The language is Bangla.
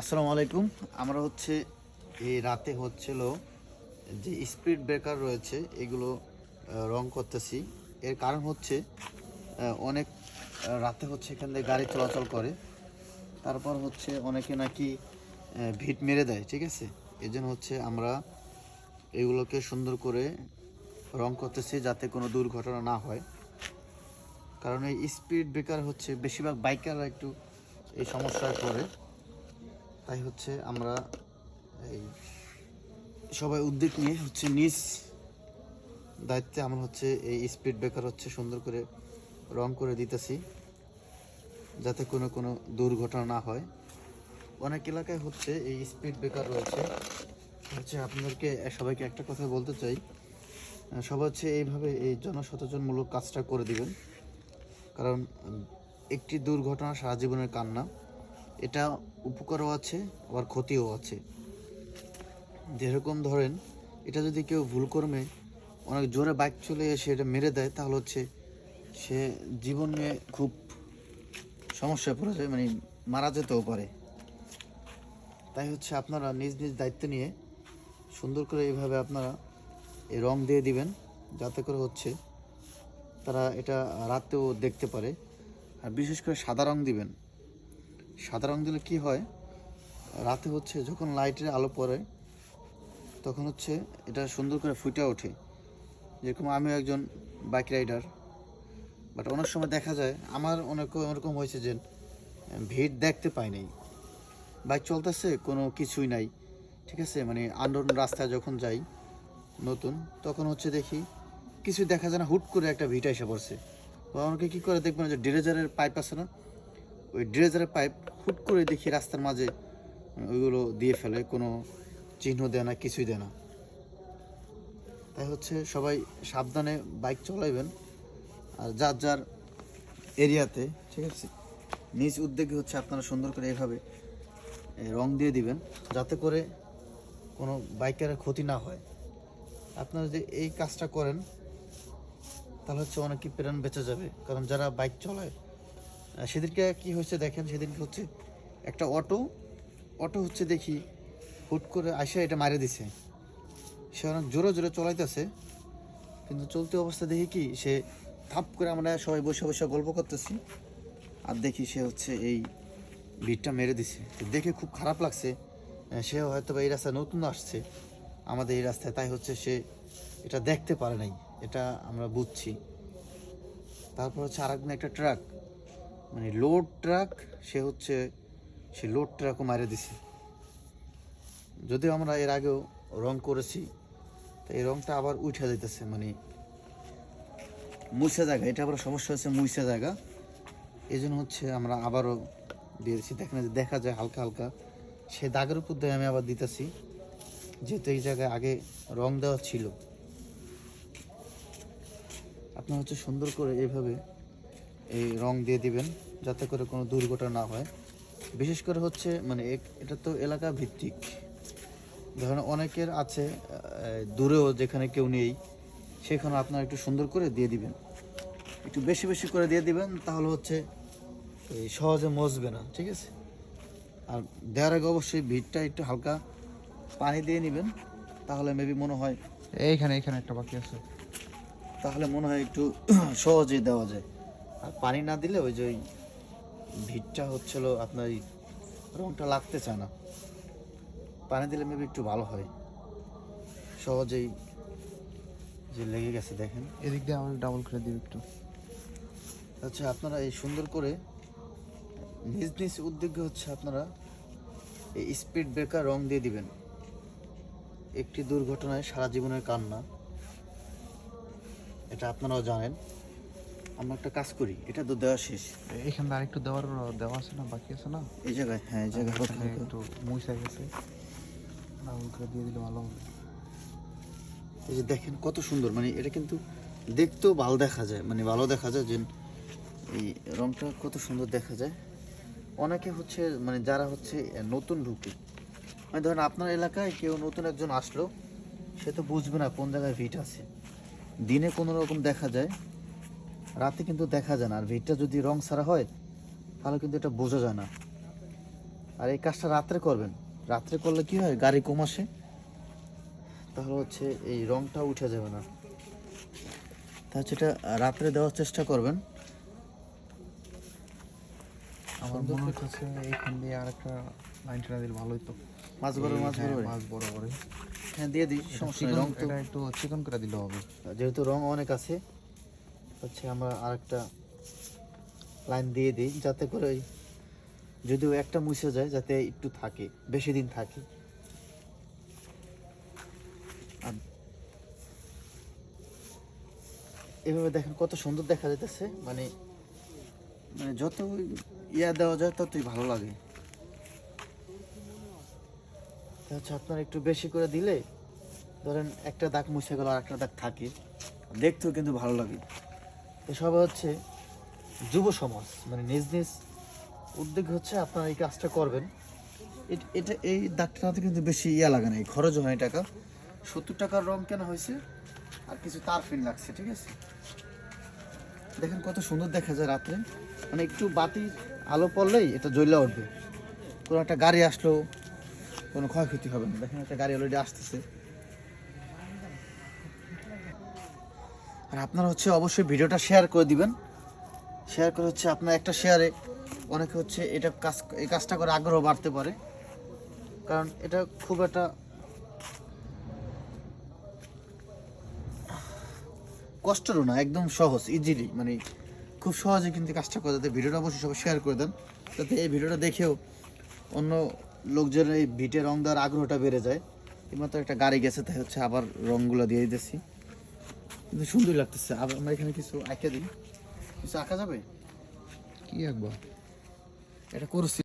আসসালামু আলাইকুম। আমরা হচ্ছে এই রাতে হচ্ছিল যে স্পিড ব্রেকার রয়েছে, এগুলো রং করতেছি। এর কারণ হচ্ছে অনেক রাতে হচ্ছে এখান থেকে গাড়ি চলাচল করে। তারপর হচ্ছে অনেকে নাকি ভিট মেরে দেয়, ঠিক আছে? এই জন্য হচ্ছে আমরা এগুলোকে সুন্দর করে রং করতেছি যাতে কোনো দুর্ঘটনা না হয়। কারণ এই স্পিড ব্রেকার হচ্ছে, বেশিরভাগ বাইকাররা একটু এই সমস্যায় পড়ে। তাই হচ্ছে আমরা এই সবাই উদ্যোগ নিয়ে হচ্ছে নিজ দায়িত্বে আমরা হচ্ছে এই স্পিড ব্রেকার হচ্ছে সুন্দর করে রং করে দিতেছি, যাতে কোনো কোনো দুর্ঘটনা না হয়। অনেক এলাকায় হচ্ছে এই স্পিড ব্রেকার রয়েছে। হচ্ছে আপনাদেরকে, সবাইকে একটা কথা বলতে চাই, সবাই হচ্ছে এইভাবে এই জনসচেতনমূলক কাজটা করে দিবেন। কারণ একটি দুর্ঘটনা সারা জীবনের কান্না। এটা উপকারও আছে, আবার ক্ষতিও আছে। যেরকম ধরেন, এটা যদি কেউ ভুল কর্মে অনেক জোরে বাইক চলে এসে এটা মেরে দেয়, তাহলে হচ্ছে সে জীবন নিয়ে খুব সমস্যায় পড়ে যায় মানে মারা যেতেও পারে। তাই হচ্ছে আপনারা নিজ নিজ দায়িত্ব নিয়ে সুন্দর করে এইভাবে আপনারা এই রং দিয়ে দিবেন, যাতে করে হচ্ছে তারা এটা রাতেও দেখতে পারে। আর বিশেষ করে সাদা রং দিবেন। সাদা রং দিলে কি হয়? রাতে হচ্ছে যখন লাইটের আলো পড়ে, তখন হচ্ছে এটা সুন্দর করে ফুটে ওঠে। যেরকম আমিও একজন বাইক রাইডার বাট অনেক সময় দেখা যায়, আমার অনেক এরকম হয়েছে যে, ভিড় দেখতে পাই নাই। বাইক চলতেছে, কোনো কিছুই নাই। ঠিক আছে? মানে আন্ডন রাস্তায় যখন যাই, নতুন, তখন হচ্ছে দেখি কিছু দেখা যায় না, হুট করে একটা ভিটা এসে পড়ছে। অনেকে কী করে দেখবেন? যে ড্রেজারের পাইপ আছে না? ওই ড্রেজারের পাইপ হুট করে দেখি রাস্তার মাঝে ওইগুলো দিয়ে ফেলে, কোনো চিহ্ন দেয় না, কিছুই দেয় না। তাই হচ্ছে সবাই সাবধানে বাইক চলাইবেন আর যার যার এরিয়াতে, ঠিক আছে? নিজ উদ্যোগে হচ্ছে আপনারা সুন্দর করে এভাবে রং দিয়ে দিবেন, যাতে করে কোনো বাইকারের ক্ষতি না হয়। আপনারা যদি এই কাজটা করেন, তাহলে হচ্ছে অনেকই প্রাণ বেঁচে যাবে। কারণ যারা বাইক চলায় সেদিনকে কি হয়েছে দেখেন, সেদিনকে হচ্ছে একটা অটো অটো হচ্ছে দেখি হুট করে আসে এটা মারে দিছে। সে অনেক জোরে জোরে চলাইতেছে, কিন্তু চলতি অবস্থা দেখি কি, সে থাপ করে আমরা সবাই বসে বসে গল্প করতেছি, আর দেখি সে হচ্ছে এই ভিড়টা মেরে দিছে। দেখে খুব খারাপ লাগছে সে হয়তো এই রাস্তায় নতুন আসছে, আমাদের এই রাস্তায়, তাই হচ্ছে সে এটা দেখতে পারে নাই, এটা আমরা বুঝছি। তারপর হচ্ছে আরেকদিন একটা ট্রাক মানে লোড ট্রাক সে হচ্ছে, সে লোড ট্রাকও মারে দিছে। যদিও আমরা এর আগেও রং করেছি, তো এই রংটা আবার উঠে যাইতেছে মানে মুইসা জায়গা। এটা আবার সমস্যা হচ্ছে মুইসা জায়গা। এই জন্য হচ্ছে আমরা আবারও দিয়ে দিচ্ছি দেখেন দেখা যায় হালকা হালকা। সে দাগের উপর দিয়ে আমি আবার দিতেছি। যেহেতু এই জায়গায় আগে রং দেওয়া ছিল। আপনার হচ্ছে সুন্দর করে এইভাবে এই রং দিয়ে দিবেন যাতে করে কোনো দুর্ঘটনা না হয়। বিশেষ করে হচ্ছে মানে এটা তো এলাকা ভিত্তিক। ধরেন অনেকের আছে দূরেও যেখানে কেউ নেই সেখানে আপনারা একটু সুন্দর করে দিয়ে দিবেন। একটু বেশি বেশি করে দিয়ে দিবেন তাহলে হচ্ছে এই সহজে মজবে না ঠিক আছে? আর দেওয়ার আগে অবশ্যই ভিড়টা একটু হালকা পানি দিয়ে নেবেন তাহলে মেবি মনে হয় এইখানে এইখানে একটা বাকি আছে। তাহলে মনে হয় একটু সহজেই দেওয়া যায়। আর পানি না দিলে ওই যে ওই ভিড়টা হচ্ছিল আপনার এই রংটা লাগতে চায় না। পানি দিলে মেবি একটু ভালো হয়। সহজেই যে লেগে গেছে দেখেন। এদিক দিয়ে আমার ডাবল করে দিবি একটু। আচ্ছা আপনারা এই সুন্দর করে নিজ নিজ উদ্যোগে হচ্ছে আপনারা এই স্পিড ব্রেকার রং দিয়ে দিবেন। একটি দুর্ঘটনায় সারা জীবনের কান্না। এটা আপনারাও জানেন। আমরা একটা কাজ করি এটা তো দেওয়া শেষ। এইখানে আরেকটু দেওয়ার দেওয়া আছে না বাকি আছে না? এই জায়গায় হ্যাঁ এই জায়গায় হালকা একটু মুইসা গেছে। ডাবল করে দিয়ে দিলে ভালো হবে। এই যে দেখেন কত সুন্দর মানে এটা কিন্তু দেখতেও ভালো দেখা যায় মানে ভালো দেখা যায় যে এই রংটা কত সুন্দর দেখা যায়। অনেকে হচ্ছে মানে যারা হচ্ছে নতুন ঢুকে মানে ধরেন আপনার এলাকায় কেউ নতুন একজন আসলো সে তো বুঝবে না কোন জায়গায় ভিট আছে। দিনে কোনো রকম দেখা যায় রাতে কিন্তু দেখা যায় না। আর ভিটটা যদি রং ছাড়া হয় তাহলে কিন্তু এটা বোঝা যায় না। আর এই কাজটা রাত্রে করবেন। রাত্রে করলে কি হয়? গাড়ি কম আসে। তাহলে হচ্ছে এই রংটা উঠে যাবে না। তা হচ্ছে এটা রাত্রে দেওয়ার চেষ্টা করবেন। আমার মনে হচ্ছে এইখান দিয়ে আর লাইন ছেড়ে দিলে ভালোই তো মাছ বড় মাছ হ্যাঁ, বড় মাছ বড় করে হ্যাঁ দিয়ে দিই সমস্যা রং তো একটু চিকন করে দিলে হবে। যেহেতু রং অনেক আছে হচ্ছে আমরা আরেকটা লাইন দিয়ে দিই, যাতে করে যদিও একটা মুছে যায়, যাতে একটু থাকে, বেশি দিন থাকে। এভাবে দেখেন কত সুন্দর দেখা যেতেছে মানে মানে যত ইয়া দেওয়া যায়, ততই ভালো লাগে। হচ্ছে আপনার একটু বেশি করে দিলে, ধরেন একটা দাগ মুছে গেল আর একটা দাগ থাকে, দেখতেও কিন্তু ভালো লাগে। এসব হচ্ছে যুব সমাজ মানে নিজ নিজ উদ্যোগ হচ্ছে আপনারা এই কাজটা করবেন। এট- এই দাগটাতে কিন্তু বেশি ইয়া লাগে না, এই খরচ হয় টাকা। সত্তর টাকার রং কেন হয়েছে, আর কিছু তার ফিন লাগছে, ঠিক আছে? দেখেন কত সুন্দর দেখা যায় রাত্রে। মানে একটু বাতি, আলো পড়লেই এটা জ্বলে উঠবে। কোনো একটা গাড়ি আসলো, কোনো ক্ষয়ক্ষতি হবে না। দেখেন একটা গাড়ি অলরেডি আসতেছে। আর আপনারা হচ্ছে অবশ্যই ভিডিওটা শেয়ার করে দিবেন। শেয়ার করে হচ্ছে আপনার একটা শেয়ারে অনেকে হচ্ছে এটা কাজ, এই কাজটা করে আগ্রহ বাড়তে পারে। কারণ এটা খুব একটা কষ্টেরও না, একদম সহজ ইজিলি মানে খুব সহজে কিন্তু কাজটা করে যাতে ভিডিওটা অবশ্যই সবাই শেয়ার করে দেন, যাতে এই ভিডিওটা দেখেও অন্য লোকজন এই ভিটে রং দেওয়ার আগ্রহটা বেড়ে যায়। এইমাত্র একটা গাড়ি গেছে, তাই হচ্ছে আবার রংগুলো দিয়ে দিতেছি। কিন্তু সুন্দর লাগতেছে। আবার আমরা এখানে কিছু আঁকা দিই। কিছু আঁকা যাবে? কি আঁকবো? এটা করছি।